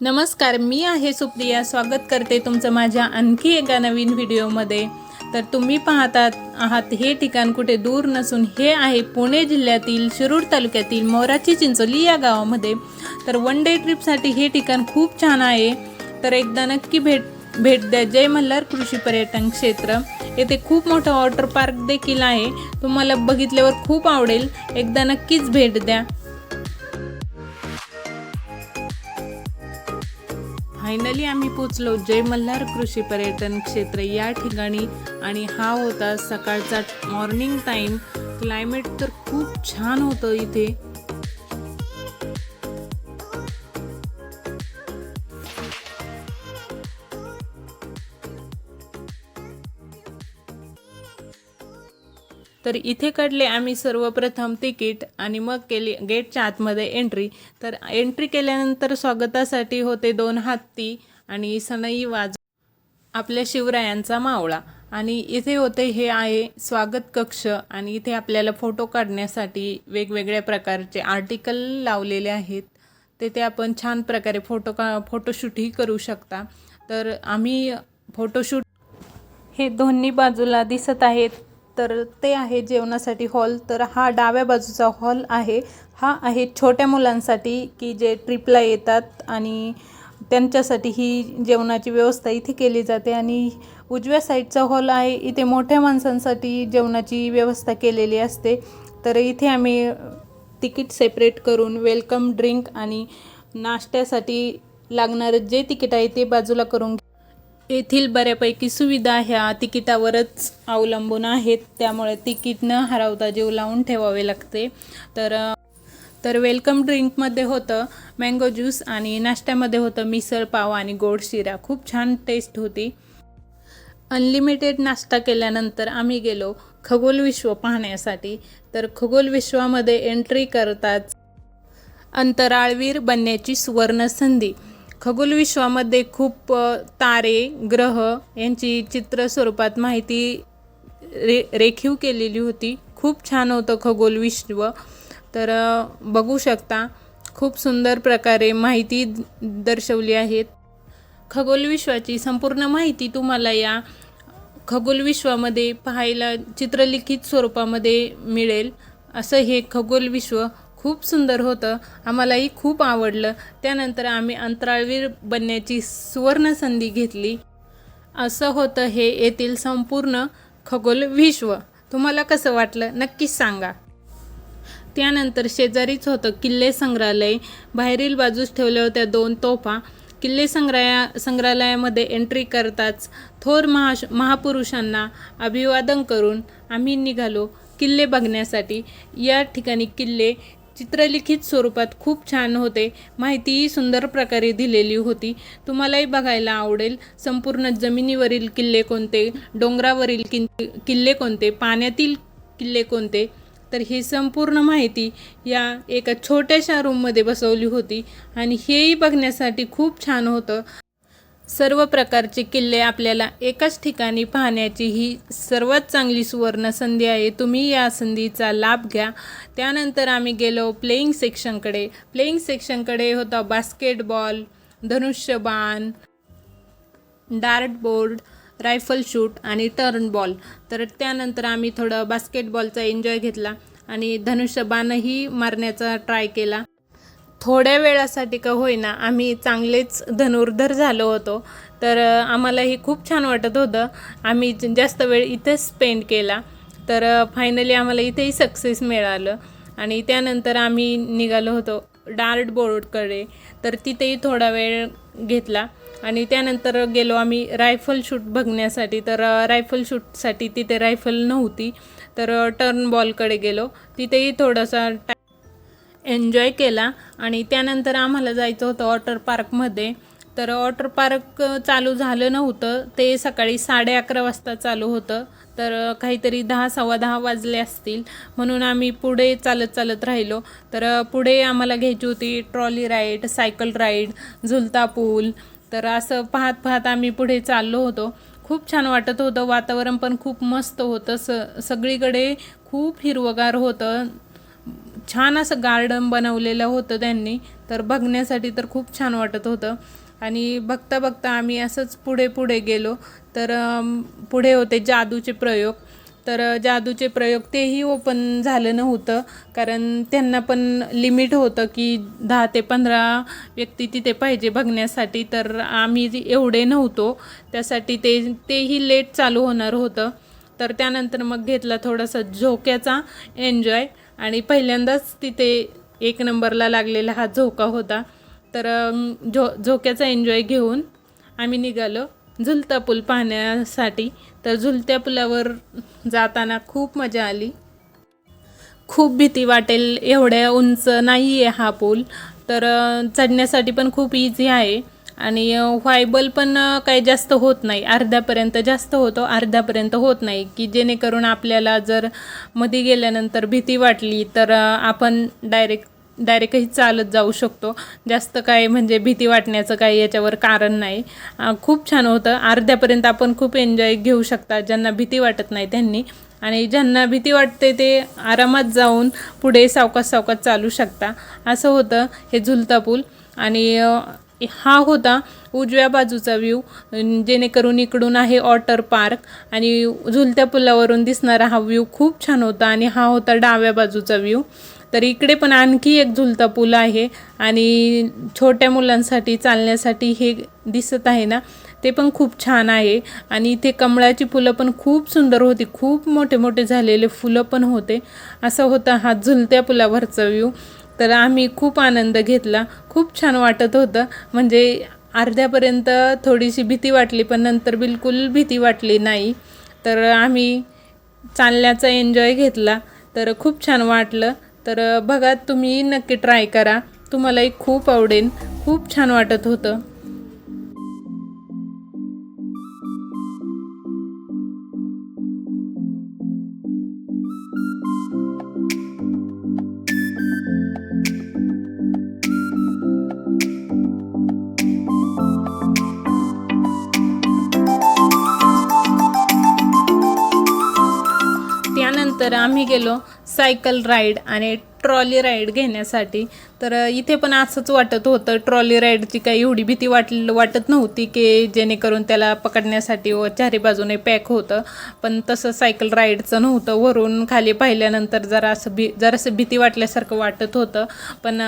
नमस्कार मी आहे सुप्रिया. स्वागत करते तुमचं माझ्या आणखी एका नवीन व्हिडिओमध्ये. तर तुम्ही पाहतात आहात हे ठिकाण कुठे दूर नसून हे आहे पुणे जिल्ह्यातील शिरूर तालुक्यातील मोराची चिंचोली या गावामध्ये. तर वन डे ट्रिपसाठी हे ठिकाण खूप छान आहे. तर एकदा नक्की भेट भेट द्या. जय मल्हार कृषी पर्यटन क्षेत्र. येथे खूप मोठं वॉटर पार्क देखील आहे. तुम्हाला बघितल्यावर खूप आवडेल. एकदा नक्कीच भेट द्या. फायनली आम्ही पोचलो जय मल्हार कृषी पर्यटन क्षेत्र या ठिकाणी आणि हा होता सकाळचा मॉर्निंग टाईम क्लायमेट तर खूप छान होतं इथे. तर इथे काढले आम्ही सर्वप्रथम तिकीट आणि मग केली गेटच्या आतमध्ये एंट्री तर एंट्री केल्यानंतर स्वागतासाठी होते दोन हत्ती आणि सनई वाज आपल्या शिवरायांचा मावळा. आणि इथे होते हे आहे स्वागत कक्ष आणि इथे आपल्याला फोटो काढण्यासाठी वेगवेगळ्या प्रकारचे आर्टिकल लावलेले आहेत. तेथे आपण छान प्रकारे फोटो का फोटोशूटही करू शकता. तर आम्ही फोटोशूट हे दोन्ही बाजूला दिसत आहेत. तर ते आहे जेवणासाठी हॉल. तर हा डाव्या बाजूचा हॉल आहे. हा आहे छोट्या मुलांसाठी की जे ट्रिपला येतात आणि त्यांच्यासाठी ही जेवणाची व्यवस्था इथे केली जाते. आणि उजव्या साईडचा हॉल आहे. इथे मोठ्या माणसांसाठी जेवणाची व्यवस्था केलेली असते. तर इथे आम्ही तिकीट सेपरेट करून वेलकम ड्रिंक आणि नाश्त्यासाठी लागणारं जे तिकीट आहे ते बाजूला करून येथील बऱ्यापैकी सुविधा ह्या तिकिटावरच अवलंबून आहेत. त्यामुळे तिकीट न हरवता जीव लावून ठेवावे लागते. तर तर वेलकम ड्रिंकमध्ये होतं मँगो ज्यूस आणि नाश्त्यामध्ये होतं मिसळ पाव आणि गोड शिरा. खूप छान टेस्ट होती. अनलिमिटेड नाश्ता केल्यानंतर आम्ही गेलो खगोल विश्व पाहण्यासाठी. तर खगोल विश्वामध्ये एंट्री करताच अंतराळवीर बनण्याची सुवर्ण संधी खगोल विश्वामध्ये खूप तारे ग्रह यांची चित्र स्वरूपात माहिती रे रेखीव केलेली होती. खूप छान होतं खगोल विश्व. तर बघू शकता खूप सुंदर प्रकारे माहिती दर्शवली आहेत खगोलविश्वाची संपूर्ण माहिती तुम्हाला या खगोल विश्वामध्ये पाहायला चित्रलिखित स्वरूपामध्ये मिळेल. असं हे खगोल विश्व खूप सुंदर होतं. आम्हालाही खूप आवडलं. त्यानंतर आम्ही अंतराळवीर बनण्याची सुवर्ण संधी घेतली. असं होतं हे येथील संपूर्ण खगोल विश्व. तुम्हाला कसं वाटलं? नक्कीच सांगा. त्यानंतर शेजारीच होतं किल्ले संग्रहालय. बाहेरील बाजूस ठेवल्या होत्या दोन तोफा. किल्ले संग्रहा संग्रहालयामध्ये एंट्री करताच थोर महाश महापुरुषांना अभिवादन करून आम्ही निघालो किल्ले बघण्यासाठी. या ठिकाणी किल्ले चित्रलिखित स्वरूपात खूप छान होते. माहितीही सुंदर प्रकारे दिलेली होती. तुम्हालाही बघायला आवडेल. संपूर्ण जमिनीवरील किल्ले कोणते? डोंगरावरील किन किल्ले कोणते? पाण्यातील किल्ले कोणते? तर ही संपूर्ण माहिती या एका छोट्याशा रूममध्ये बसवली होती. आणि हेही बघण्यासाठी खूप छान होतं. सर्व प्रकारचे किल्ले आपल्याला एकाच ठिकाणी पाहण्याची ही सर्वात चांगली सुवर्ण संधी आहे. तुम्ही या संधीचा लाभ घ्या. त्यानंतर आम्ही गेलो प्लेईंग सेक्शनकडे प्लेईंग सेक्शनकडे होता बास्केटबॉल धनुष्यबाण डार्ट बोर्ड रायफल शूट आणि टर्न बॉल तर त्यानंतर आम्ही थोडं बास्केटबॉलचा एन्जॉय घेतला आणि धनुष्यबाणही मारण्याचा ट्राय केला. थोड्या वेळासाठी का होईना आम्ही चांगलेच धनुर्धर झालो होतो. तर आम्हालाही खूप छान वाटत होतं. आम्ही जास्त वेळ इथेच स्पेंड केला. तर फायनली आम्हाला इथेही सक्सेस मिळालं. आणि त्यानंतर आम्ही निघालो होतो डार्ट बोर्डकडे. तर तिथेही थोडा वेळ घेतला. आणि त्यानंतर गेलो आम्ही रायफल शूट बघण्यासाठी. तर रायफल शूटसाठी तिथे रायफल नव्हती. तर टर्न बॉलकडे गेलो. तिथेही थोडासा एन्जॉय केला आणि त्यानंतर आम्हाला जायचं होतं वॉटर पार्कमध्ये. तर वॉटर पार्क चालू झालं नव्हतं. ते सकाळी साडे अकरा वाजता चालू होतं. तर काहीतरी दहा सव्वा दहा वाजले असतील. म्हणून आम्ही पुढे चालत चालत राहिलो. तर पुढे आम्हाला घ्यायची होती ट्रॉली राईड सायकल राईड झुलता पूल. तर असं पाहत पाहत आम्ही पुढे चाललो होतो. खूप छान वाटत होतं. वातावरण पण खूप मस्त होतं. स सगळीकडे खूप हिरवगार होतं. छान असं गार्डन बनवलेलं होतं त्यांनी. तर बघण्यासाठी तर खूप छान वाटत होतं. आणि बघता बघता आम्ही असंच पुढे पुढे गेलो. तर पुढे होते जादूचे प्रयोग. तर जादूचे प्रयोग तेही ओपन झालं नव्हतं. कारण त्यांना पण लिमिट होतं की दहा ते पंधरा व्यक्ती तिथे पाहिजे बघण्यासाठी. तर आम्ही एवढे नव्हतो. त्यासाठी ते तेही लेट चालू होणार होतं. तर त्यानंतर मग घेतला थोडासा झोक्याचा एन्जॉय आणि पहिल्यांदाच तिथे एक नंबरला लागलेला हा झोका होता. तर झो झोक्याचा एन्जॉय घेऊन आम्ही निघालो झुलता पूल पाहण्यासाठी. तर झुलत्या पुलावर जाताना खूप मजा आली. खूप भीती वाटेल एवढ्या उंच नाही आहे हा पूल. तर चढण्यासाठी पण खूप इझी आहे. आणि व्हायबल पण काही जास्त होत नाही. अर्ध्यापर्यंत जास्त होतो अर्ध्यापर्यंत होत नाही. की जेणेकरून आपल्याला जर मध्ये गेल्यानंतर भीती वाटली तर आपण डायरेक्ट डायरेक्टही चालत जाऊ शकतो. जास्त काय म्हणजे भीती वाटण्याचं काही याच्यावर कारण नाही. खूप छान होतं. अर्ध्यापर्यंत आपण खूप एन्जॉय घेऊ शकता ज्यांना भीती वाटत नाही त्यांनी. आणि ज्यांना भीती वाटते ते आरामात जाऊन पुढे सावकाश सावकाश चालू शकता. असं होतं हे झुलता पूल. आणि हा होता उजव्या बाजूचा व्ह्यू जेणेकरून इकडून आहे वॉटर पार्क आणि झुलत्या पुलावरून दिसणारा हा व्ह्यू खूप छान होता आणि हा होता डाव्या बाजूचा व्ह्यू तर इकडे पण आणखी एक झुलता पूल आहे आणि छोट्या मुलांसाठी चालण्यासाठी हे दिसत आहे ना ते पण खूप छान आहे. आणि इथे कमळाची फुलं पण खूप सुंदर होती खूप मोठे मोठे झालेले फुलं पण होते. असं होता हा झुलत्या पुलावरचा व्ह्यू तर आम्ही खूप आनंद घेतला. खूप छान वाटत होतं. म्हणजे अर्ध्यापर्यंत थोडीशी भीती वाटली पण नंतर बिलकुल भीती वाटली नाही. तर आम्ही चालण्याचा एन्जॉय घेतला. तर खूप छान वाटलं. तर बघा तुम्ही नक्की ट्राय करा. तुम्हालाही खूप आवडेल. खूप छान वाटत होतं. तर आम्ही गेलो सायकल राईड आणि ट्रॉली राईड घेण्यासाठी. तर इथे पण असंच वाटत होतं ट्रॉली राईडची काही एवढी भीती वाट वाटत नव्हती की जेणेकरून त्याला पकडण्यासाठी व चारी बाजूने पॅक होतं. पण तसं सायकल राईडचं नव्हतं. वरून खाली पाहिल्यानंतर जरा असं भी जरासं भीती वाटल्यासारखं वाटत होतं. पण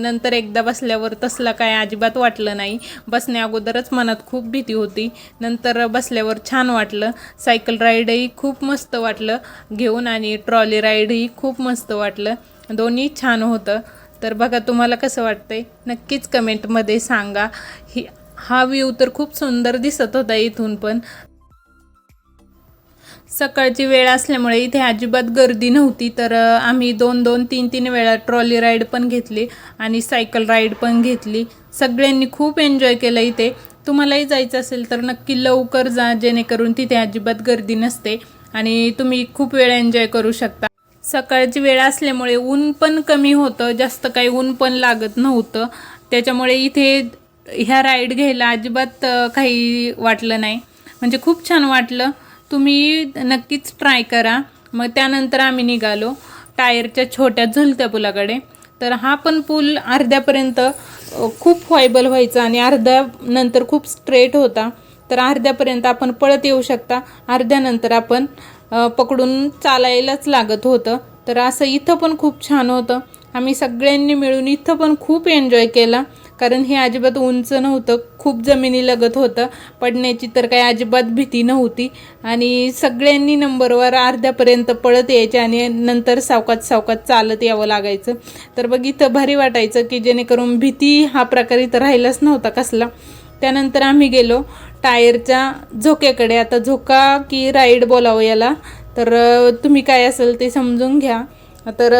नंतर एकदा बसल्यावर तसलं काय अजिबात वाटलं नाही. बसण्या अगोदरच मनात खूप भीती होती. नंतर बसल्यावर छान वाटलं. सायकल राईडही खूप मस्त वाटलं. घेऊन आणि ट्रॉली राईडही खूप मस्त वाटलं. दोन्ही छान होतं. तर बघा तुम्हाला कसं वाटतंय? नक्कीच कमेंटमध्ये सांगा. ही हा व्ह्यू तर खूप सुंदर दिसत होता इथून पण. सकाळची वेळ असल्यामुळे इथे अजिबात गर्दी नव्हती. तर आम्ही दोन दोन तीन तीन वेळा ट्रॉली राईड पण घेतली आणि सायकल राईड पण घेतली. सगळ्यांनी खूप एन्जॉय केलं इथे. तुम्हालाही जायचं असेल तर नक्की लवकर जा जेणेकरून तिथे अजिबात गर्दी नसते आणि तुम्ही खूप वेळ एन्जॉय करू शकता. सकाळची वेळ असल्यामुळे ऊन पण कमी होतं जास्त काही ऊन पण लागत नव्हतं. त्याच्यामुळे इथे ह्या राईड घ्यायला अजिबात काही वाटलं नाही. म्हणजे खूप छान वाटलं. तुम्ही नक्कीच ट्राय करा. मग त्यानंतर आम्ही निघालो. टायरच्या छोट्या झुलत्या पुलाकडे. तर हा पण पूल अर्ध्यापर्यंत खूप व्हायबल व्हायचा आणि अर्ध्या नंतर खूप स्ट्रेट होता. तर अर्ध्यापर्यंत आपण पळत येऊ शकता. अर्ध्यानंतर आपण पकडून चालायलाच लागत होतं. तर असं इथं पण खूप छान होतं. आम्ही सगळ्यांनी मिळून इथं पण खूप एन्जॉय केला. कारण हे अजिबात उंच नव्हतं खूप जमिनी लगत होतं. पडण्याची तर काही अजिबात भीती नव्हती. आणि सगळ्यांनी नंबरवर अर्ध्यापर्यंत पळत यायचे आणि नंतर सावकात सावकात चालत यावं लागायचं. तर बघ इथं भारी वाटायचं की जेणेकरून भीती हा प्रकार इथं राहिलाच नव्हता कसला. त्यानंतर आम्ही गेलो. टायरच्या झोक्याकडे. आता झोका की राईड बोलावं याला. तर तुम्ही काय असेल ते समजून घ्या. तर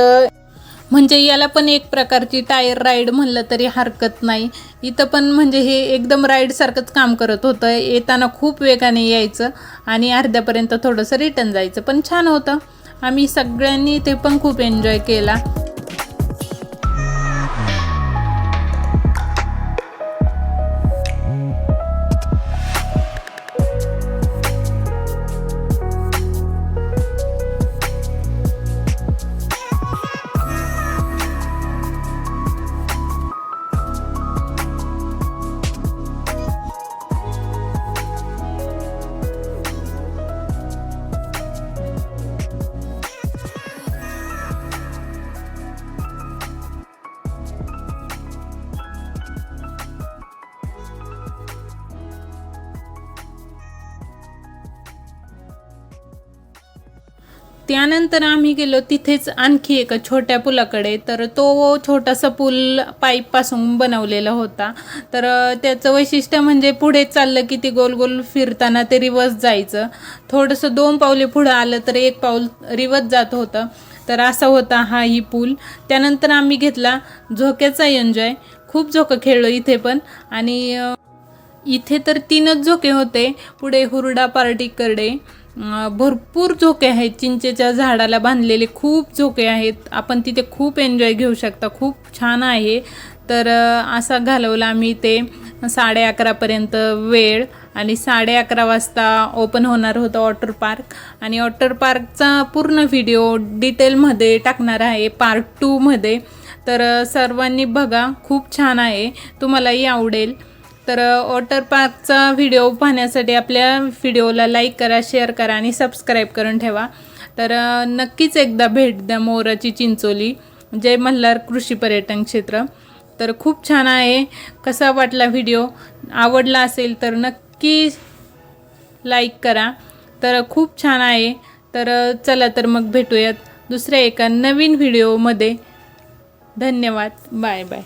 म्हणजे याला पण एक प्रकारची टायर राईड म्हणलं तरी हरकत नाही. इथं पण म्हणजे हे एकदम राईडसारखंच काम करत होतं. येताना खूप वेगाने यायचं आणि अर्ध्यापर्यंत थोडंसं रिटर्न जायचं. पण छान होतं. आम्ही सगळ्यांनी ते पण खूप एन्जॉय केला. त्यानंतर आम्ही गेलो तिथेच आणखी एका छोट्या पुलाकडे. तर तो छोटासा पूल पाईपपासून बनवलेला होता. तर त्याचं वैशिष्ट्य म्हणजे पुढे चाललं की ती गोल गोल फिरताना ते रिवर्स जायचं. थोडंसं दोन पावले पुढं आलं तर एक पाऊल रिवर्स जात होतं. तर असा होता हा ही पूल. त्यानंतर आम्ही घेतला झोक्याचा एन्जॉय. खूप झोकं खेळलो इथे पण. आणि इथे तर तीनच झोके होते. पुढे हुरडा पार्टीकडे भरपूर झोके आहेत. चिंचेच्या झाडाला बांधलेले खूप झोके आहेत. आपण तिथे खूप एन्जॉय घेऊ शकता. खूप छान आहे. तर असा घालवला आम्ही ते साडे अकरापर्यंत वेळ आणि साडे अकरा वाजता ओपन होणार होतं वॉटर पार्क आणि वॉटर पार्कचा पूर्ण व्हिडिओ डिटेलमध्ये टाकणार आहे पार्ट टूमध्ये तर सर्वांनी बघा. खूप छान आहे. तुम्हालाही आवडेल. तर वॉटर पार्कचा व्हिडिओ पाहण्यासाठी आपल्या व्हिडिओला लाईक करा शेअर करा आणि सबस्क्राईब करून ठेवा. तर नक्कीच एकदा भेट द्या मोराची चिंचोली जय मल्हार कृषी पर्यटन क्षेत्र. तर खूप छान आहे. कसा वाटला व्हिडिओ आवडला असेल तर नक्की लाईक करा. तर खूप छान आहे. तर चला तर मग भेटूयात दुसऱ्या एका नवीन व्हिडिओमध्ये धन्यवाद. Bye bye